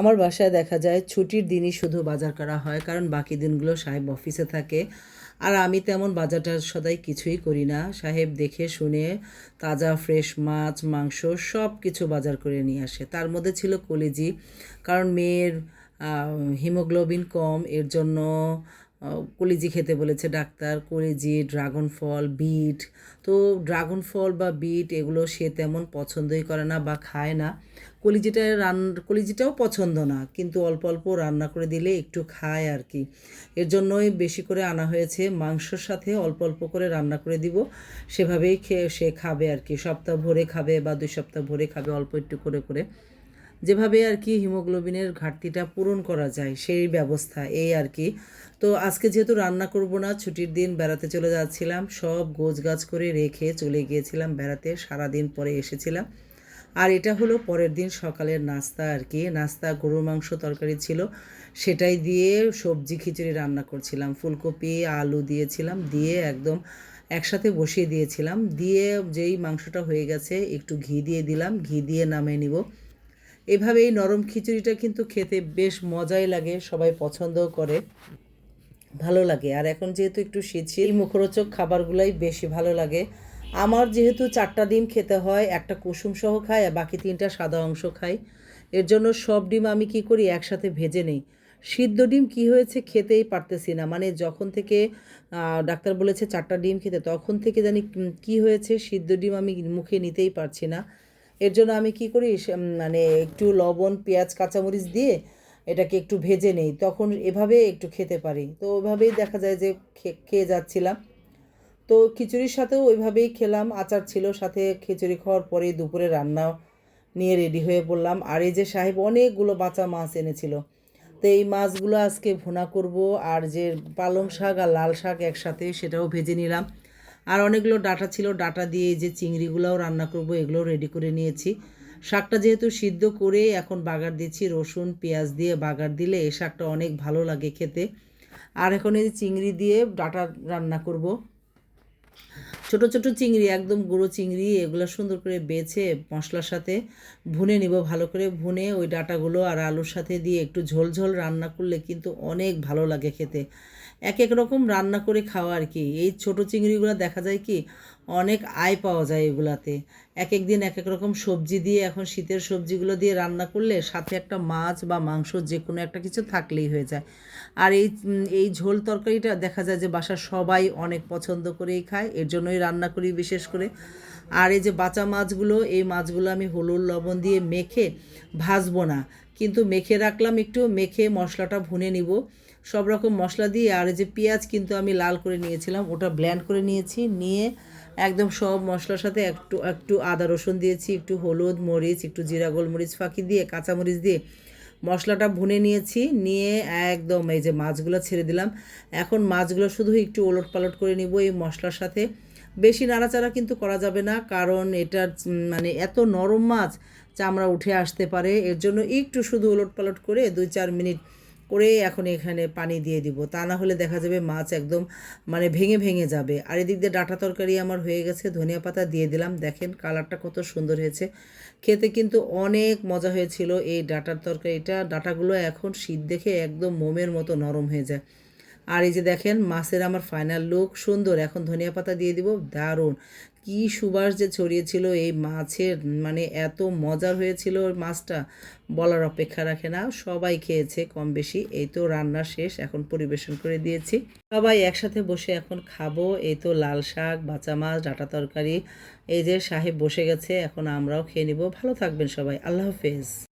আমার বাসায় দেখা যায় ছুটির দিনই শুধু বাজার করা হয়, কারণ বাকি দিনগুলো সাহেব অফিসে থাকে। আর আমি তেমন বাজারটার সদাই কিছুই করি না। সাহেব দেখে শুনে তাজা, ফ্রেশ মাছ, মাংস সব কিছু বাজার করে নিয়ে আসে। তার মধ্যে ছিল কলেজি, কারণ মেয়ের হিমোগ্লোবিন কম, এর জন্য কলিজি খেতে বলেছে ডাক্তার, কলিজি, ড্রাগন ফল, বিট। তো ড্রাগন ফল বা বিট এগুলো সে তেমন পছন্দই করে না বা খায় না। কলিজিটা রান, কলিজিটাও পছন্দ না, কিন্তু অল্প অল্প রান্না করে দিলে একটু খায় আর কি। এর জন্যই বেশি করে আনা হয়েছে, মাংসর সাথে অল্প অল্প করে রান্না করে দিব। সেভাবেই খেয়ে সে খাবে আর কি, সপ্তাহ ভরে খাবে বা দুই সপ্তাহ ভরে খাবে অল্প একটু করে করে। যেভাবে আর কি হিমোগ্লোবিনের ঘাটতিটা পূরণ করা যায়, সেই ব্যবস্থা, এই আর কি। তো আজকে যেহেতু রান্না করব না, ছুটির দিন বেড়াতে চলে যাচ্ছিলাম, সব গোছ গাছ করে রেখে চলে গিয়েছিলাম বেড়াতে, সারাদিন পরে এসেছিলাম। আর এটা হলো পরের দিন সকালের নাস্তা আর কি, নাস্তা, গরুর মাংস তরকারি ছিল, সেটাই দিয়ে সবজি খিচুড়ি রান্না করছিলাম, ফুলকপি, আলু দিয়েছিলাম, দিয়ে একদম একসাথে বসিয়ে দিয়েছিলাম, দিয়ে যেই মাংসটা হয়ে গেছে একটু ঘি দিয়ে দিলাম, ঘি দিয়ে নামিয়ে নিব। এভাবে এই নরম খিচুড়িটা কিন্তু খেতে বেশ মজাই লাগে, সবাই পছন্দও করে। ভালো লাগে। আর এখন যেহেতু একটু শীত শীত মুখরোচক খাবারগুলাই বেশি ভালো লাগে। আমার যেহেতু চারটা ডিম খেতে হয়, একটা কুসুম সহ খাই আর বাকি তিনটা সাদা অংশ খাই। এর জন্য সব ডিম আমি কি করি, একসাথে ভেজে নেই। সিদ্ধ ডিম কি হয়েছে খেতেই পারতেছি না। মানে যখন থেকে ডাক্তার বলেছে চারটা ডিম খেতে, তখন থেকে জানি কি হয়েছে, সিদ্ধ ডিম আমি মুখে নিতেই পারছি না। এর জন্য আমি কি করি মানে একটু লবণ, পেঁয়াজ, কাঁচামরিচ দিয়ে এটাকে একটু ভেজে নেই। তখন এভাবে একটু খেতে পারি। তো ওইভাবেই দেখা যায় যে খেয়ে যাচ্ছিলাম। তো খিচুড়ির সাথেও ওইভাবেই খেলাম। আচার ছিল সাথে খিচুড়ি খাওয়ার পরে দুপুরে রান্না নিয়ে রেডি হয়ে পড়লাম। আর এই যে সাহেব অনেকগুলো বাঁচা মাছ এনেছিল। তো এই মাছগুলো আজকে ভুনা করব। আর যে পালং শাক আর লাল শাক একসাথে সেটাও ভেজে নিলাম। আর অনেকগুলো ডাটা ছিল, ডাটা দিয়ে যে চিংড়িগুলোও রান্না করব এগুলো রেডি করে নিয়েছি। শাকটা যেহেতু সিদ্ধ করে এখন বাগার দিচ্ছি, রসুন, পেঁয়াজ দিয়ে বাগার দিলে এ শাকটা অনেক ভালো লাগে খেতে। আর এখন এই চিংড়ি দিয়ে ডাটা রান্না করব। ছোট ছোট চিংড়ি, একদম গুঁড়ো চিংড়ি, এগুলো সুন্দর করে বেছে মশলার সাথে ভুনে নিব, ভালো করে ভুনে ওই ডাটাগুলো আর আলুর সাথে দিয়ে একটু ঝোল ঝোল রান্না করলে কিন্তু অনেক ভালো লাগে খেতে। এক এক রকম রান্না করে খাওয়া আর কি। এই ছোট চিংড়িগুলো দেখা যায় কি অনেক আয় পাওয়া যায় এগুলাতে। এক এক দিন এক এক রকম সবজি দিয়ে এখন শীতের সবজিগুলো দিয়ে রান্না করলে সাথে একটা মাছ বা মাংস যে কোনো একটা কিছু থাকলেই হয়ে যায়। আর এই এই ঝোল তরকারিটা দেখা যায় যে বাসার সবাই অনেক পছন্দ করেই খায়, এর জন্যই রান্না করি বিশেষ করে। আর এই যে বাঁচা মাছগুলো, এই মাছগুলো আমি হলুদ লবণ দিয়ে মেখে ভাজবো না। কিন্তু মেখে রাখলাম একটু, মেখে মশলাটা ভুনে নিব। সব রকম মশলা দিয়ে আর এই যে পেঁয়াজ কিন্তু আমি লাল করে নিয়েছিলাম, ওটা ব্ল্যান্ড করে নিয়েছি, নিয়ে একদম সব মশলার সাথে একটু একটু আদা রসুন দিয়েছি, একটু হলুদ মরিচ, একটু জিরা গোলমরিচ ফাঁকি দিয়ে, কাঁচামরিচ দিয়ে মশলাটা ভুনে নিয়েছি, নিয়ে একদম এই যে মাছগুলো ছেড়ে দিলাম। এখন মাছগুলো শুধু একটু ওলট পালট করে নিব এই মশলার সাথে। বেশি নাড়াচাড়া কিন্তু করা যাবে না, কারণ এটার মানে এত নরম মাছ চামড়া উঠে আসতে পারে, এর জন্য একটু শুধু ওলট পালট করে দুই চার মিনিট করে এখন এখানে পানি দিয়ে দিব। তা না হলে দেখা যাবে মাছ একদম মানে ভেঙে ভেঙে যাবে। আর এদিক দিয়ে ডাটা তরকারি আমার হয়ে গেছে, ধনিয়া পাতা দিয়ে দিলাম। দেখেন কালারটা কত সুন্দর হয়েছে। খেতে কিন্তু অনেক মজা হয়েছিল এই ডাটার তরকারিটা। ডাটাগুলো এখন শীত দেখে একদম মোমের মতো নরম হয়ে যায়। আর এই যে দেখেন, মাছের আমার ফাইনাল লুক সুন্দর। এখন ধনিয়া পাতা দিয়ে দিব, দারুণ। কি সুবাস যে ছড়িয়েছিল এই মাছের মানে এত মজার হয়েছিল মাছটা। বলার অপেক্ষা রাখে না, সবাই খেয়েছে কম বেশি। এই তো রান্না শেষ, এখন পরিবেশন করে দিয়েছি। সবাই একসাথে বসে এখন খাব। এই তো লাল শাক, বাঁচা মাছ, ডাটা তরকারি। এই যে সাহেব বসে গেছে, এখন আমরাও খেয়ে নিব। ভালো থাকবেন সবাই। আল্লাহ হাফেজ।